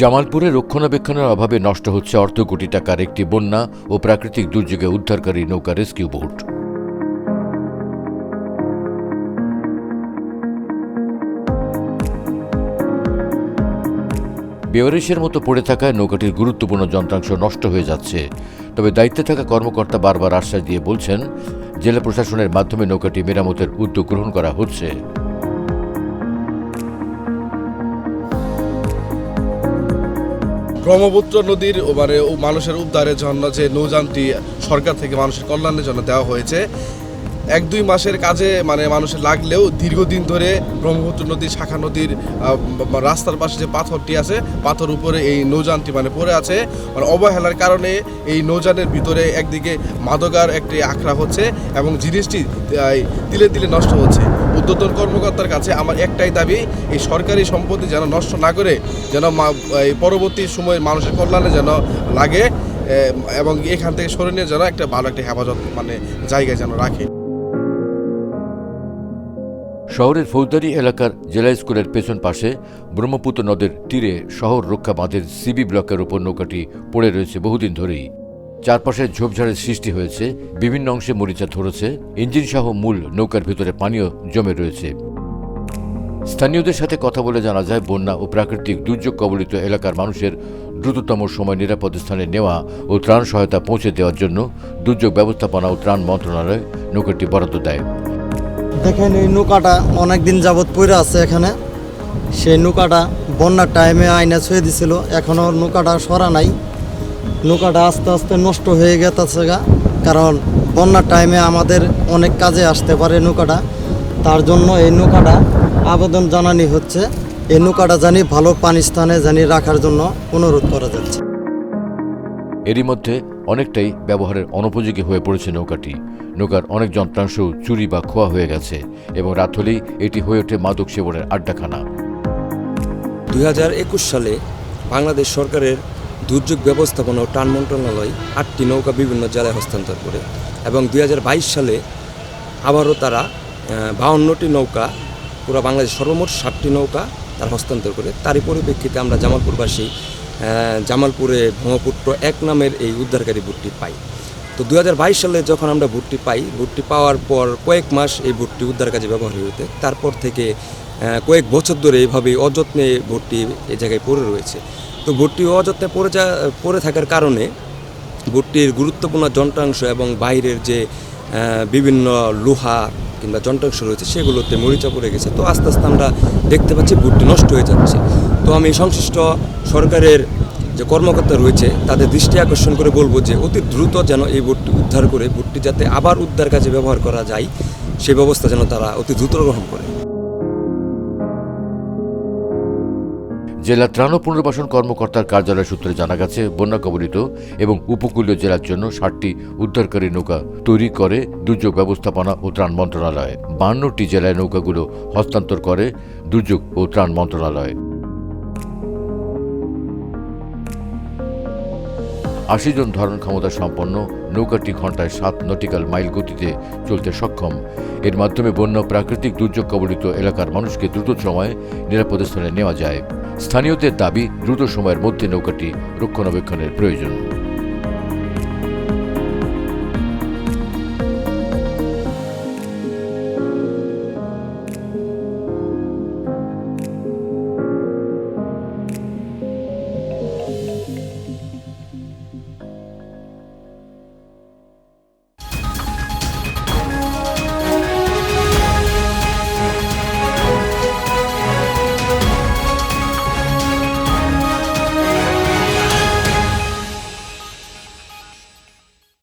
জামালপুরে রক্ষণাবেক্ষণের অভাবে নষ্ট হচ্ছে অর্ধ কোটি টাকার একটি বন্যা ও প্রাকৃতিক দুর্যোগে উদ্ধারকারী নৌকা রেস্কিউ বোট। বেওয়ারিশের মতো পড়ে থাকায় নৌকাটির গুরুত্বপূর্ণ যন্ত্রাংশ নষ্ট হয়ে যাচ্ছে। তবে দায়িত্বে থাকা কর্মকর্তা বারবার আশ্বাস দিয়ে বলছেন, জেলা প্রশাসনের মাধ্যমে নৌকাটি মেরামতের উদ্যোগ গ্রহণ করা হচ্ছে। ব্রহ্মপুত্র নদীর মানে মানুষের উদ্ধারের জন্য যে নৌযানটি সরকার থেকে মানুষের কল্যাণের জন্য দেওয়া হয়েছে, এক দুই মাসের কাজে মানে মানুষের লাগলেও দীর্ঘদিন ধরে ব্রহ্মপুত্র নদীর শাখা নদীর রাস্তার পাশে যে পাথরটি আছে, পাথর উপরে এই নৌযানটি মানে পড়ে আছে। মানে অবহেলার কারণে এই নৌযানের ভিতরে একদিকে মাদকার একটি আখড়া হচ্ছে এবং জিনিসটি তিলে তিলে নষ্ট হচ্ছে। উদ্যোতন কর্মকর্তার কাছে আমার একটাই দাবি, এই সরকারি সম্পত্তি যেন নষ্ট না করে, যেন পরবর্তী সময়ে মানুষের কল্যাণে যেন লাগে এবং এখান থেকে সরে নিয়ে যেন একটা ভালো একটা হেফাজত মানে জায়গায় যেন রাখে। শহরের ফৌজদারি এলাকার জেলা স্কুলের পেছন পাশে ব্রহ্মপুত্র নদের তীরে শহর রক্ষা বাঁধের সিবি ব্লকের উপর নৌকাটি পড়ে রয়েছে বহুদিন ধরেই। চারপাশে ঝোপঝাড়ের সৃষ্টি হয়েছে, বিভিন্ন অংশে মরিচা ধরেছে ইঞ্জিন সহ মূল নৌকার ভিতরে পানীয় জমে রয়েছে। স্থানীয়দের সাথে কথা বলে জানা যায়, বন্যা ও প্রাকৃতিক দুর্যোগ কবলিত এলাকার মানুষের দ্রুততম সময় নিরাপদ স্থানে নেওয়া ও ত্রাণ সহায়তা পৌঁছে দেওয়ার জন্য দুর্যোগ ব্যবস্থাপনা ও ত্রাণ মন্ত্রণালয় নৌকাটি বরাদ্দ দেয়। দেখেন, এই নৌকাটা অনেক দিন যাবৎ পড়ে আছে এখানে। সেই নৌকাটা বন্যার টাইমে আয়না ছুঁয়ে দিছিল এখনও নৌকাটা সরা নাই। নৌকাটা আস্তে আস্তে নষ্ট হয়ে গেছে গা। কারণ বন্যার টাইমে আমাদের অনেক কাজে আসতে পারে নৌকাটা। তার জন্য এই নৌকাটা আবেদন জানানি হচ্ছে। এই নৌকাটা জানি ভালো পানি স্থানে জানি রাখার জন্য অনুরোধ করা যাচ্ছে। এরই মধ্যে অনেকটাই ব্যবহারের অনুপযোগী হয়ে পড়েছে নৌকাটি। নৌকার অনেক যন্ত্রাংশ চুরি বা খোয়া হয়ে গেছে এবং রাত হলেই এটি হয়ে ওঠে মাদক সেবনের আড্ডাখানা। দুই হাজার একুশ সালে বাংলাদেশ সরকারের দুর্যোগ ব্যবস্থাপনা ও টান মন্ত্রণালয় আটটি নৌকা বিভিন্ন জেলায় হস্তান্তর করে এবং দুই হাজার বাইশ সালে আবারও তারা বাউন্নটি নৌকা, পুরো বাংলাদেশ সর্বমোট ষাটটি নৌকা তারা হস্তান্তর করে। তারই পরিপ্রেক্ষিতে আমরা জামালপুরবাসী জামালপুরে ব্রহ্মপুত্র এক নামের এই উদ্ধারকারী বুটটি পাই। তো দু হাজার বাইশ সালে যখন আমরা ভুট্টি পাই ভুট্টি পাওয়ার পর কয়েক মাস এই ভুট্টি উদ্ধার কাজে ব্যবহার হতে তারপর থেকে কয়েক বছর ধরে এইভাবে অযত্নে ভুট্টি এই জায়গায় পড়ে রয়েছে। তো ভুট্টি অযত্নে পড়ে যা, পড়ে থাকার কারণে ভুট্টির গুরুত্বপূর্ণ যন্ত্রাংশ এবং বাইরের যে বিভিন্ন লোহা কিংবা যন্ত্রাংশ রয়েছে সেগুলোতে মরিচা পড়ে গেছে। তো আস্তে আস্তে আমরা দেখতে পাচ্ছি ভুট্টি নষ্ট হয়ে যাচ্ছে। তো আমি সংশ্লিষ্ট সরকারের যে কর্মকর্তা রয়েছে তাদের দৃষ্টি আকর্ষণ করে বলব যে অতি দ্রুত যেন এই বোটটি উদ্ধার করে বোটটি যাতে আবার উদ্ধার কাজে ব্যবহার করা যায় সেই ব্যবস্থা যেন তারা অতি দ্রুত গ্রহণ করে। জেলা ত্রাণ ও পুনর্বাসন কর্মকর্তার কার্যালয় সূত্রে জানা গেছে, বন্যা কবলিত এবং উপকূলীয় জেলার জন্য ষাটটি উদ্ধারকারী নৌকা তৈরি করে দুর্যোগ ব্যবস্থাপনা ও ত্রাণ মন্ত্রণালয়। বান্নটি জেলায় নৌকাগুলো হস্তান্তর করে দুর্যোগ ও ত্রাণ মন্ত্রণালয়। আশি জন ধারণ ক্ষমতা সম্পন্ন, নৌকাটি ঘন্টায় সাত নটিক্যাল মাইল গতিতে চলতে সক্ষম। এর মাধ্যমে বন্য প্রাকৃতিক দুর্যোগ কবলিত এলাকার মানুষকে দ্রুত সময়ে নিরাপদ স্থানে নেওয়া যায়। স্থানীয়দের দাবি দ্রুত সময়ের মধ্যে নৌকাটি রক্ষণাবেক্ষণের প্রয়োজন।